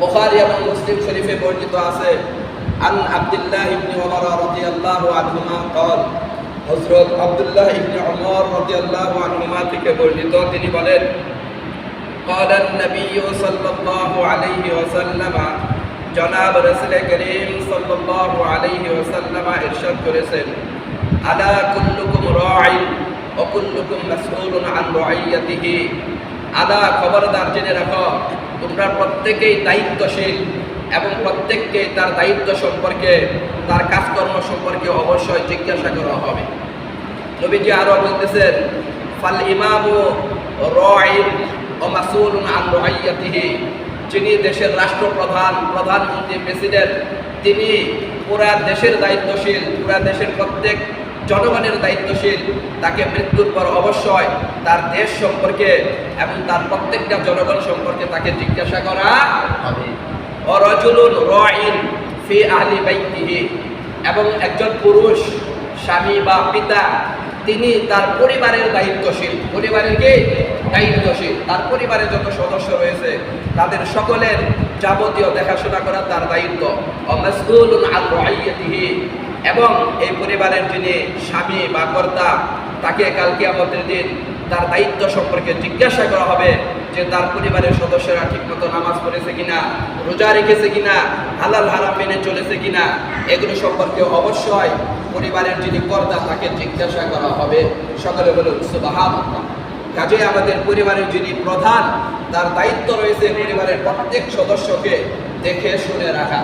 বুখারী এবং মুসলিম শরীফে বর্ণিত আছে আন আব্দুল্লাহ ইবনে ওমর রাদিয়াল্লাহু আনহুমা قال হযরত আব্দুল্লাহ ইবনে ওমর রাদিয়াল্লাহু আনহুমা থেকে বর্ণিত তিনি বলেন قال النبي صلى الله عليه وسلم জনাব রাসূল করিম সাল্লাল্লাহু আলাইহি ওয়াসাল্লাম ইরশাদ করেছেন আলা কুল্লুকুম রাঈন ওয়া কুল্লুকুম মাসউলুন আন রাইয়াতিহি আলা খবরদার জেনে রাখো তোমরা প্রত্যেকেই দায়িত্বশীল এবং প্রত্যেককে তার দায়িত্ব সম্পর্কে, তার কাজকর্ম সম্পর্কে অবশ্যই জিজ্ঞাসা করা হবে। নবীজি আরও বলতেছেন, ফাল ইমামু রাঈন ও মাসউলুন আন যিনি দেশের রাষ্ট্রপ্রধান প্রধানমন্ত্রী প্রেসিডেন্ট, তিনি পুরা দেশের দায়িত্বশীল, পুরা দেশের প্রত্যেক জনগণের দায়িত্বশীল, তাকে মৃত্যুর পর অবশ্যই তার দেশ সম্পর্কে এবং তার প্রত্যেকটা জনগণ সম্পর্কে তাকে জিজ্ঞাসা করা হবে। অরজুলুন রাইন ফি আহলি বাইতিহি। এবং একজন পুরুষ, স্বামী বা পিতা, তিনি তার পরিবারের দায়িত্বশীল। পরিবারের কি? দায়িত্বশীল। তার পরিবারে যত সদস্য রয়েছে, তাদের সকলের যাবতীয় দেখাশোনা করা তার দায়িত্ব। অমাসউলুন আন রাইয়াতিহি এবং এই পরিবারের যিনি স্বামী বা কর্তা, তাকে কালকে আমাদের দিন তার দায়িত্ব সম্পর্কে জিজ্ঞাসা করা হবে যে তার পরিবারের সদস্যরা ঠিকমতো নামাজ পড়েছে কিনা, রোজা রেখেছে কিনা, হালাল হারাম মেনে চলেছে কিনা, এগুলো সম্পর্কে অবশ্যই পরিবারের যিনি কর্তা, তাকে জিজ্ঞাসা করা হবে। সকলে বলে সুবাহান কাজে আমাদের পরিবারের যিনি প্রধান, তার দায়িত্ব রয়েছে পরিবারের প্রত্যেক সদস্যকে দেখে শুনে রাখা।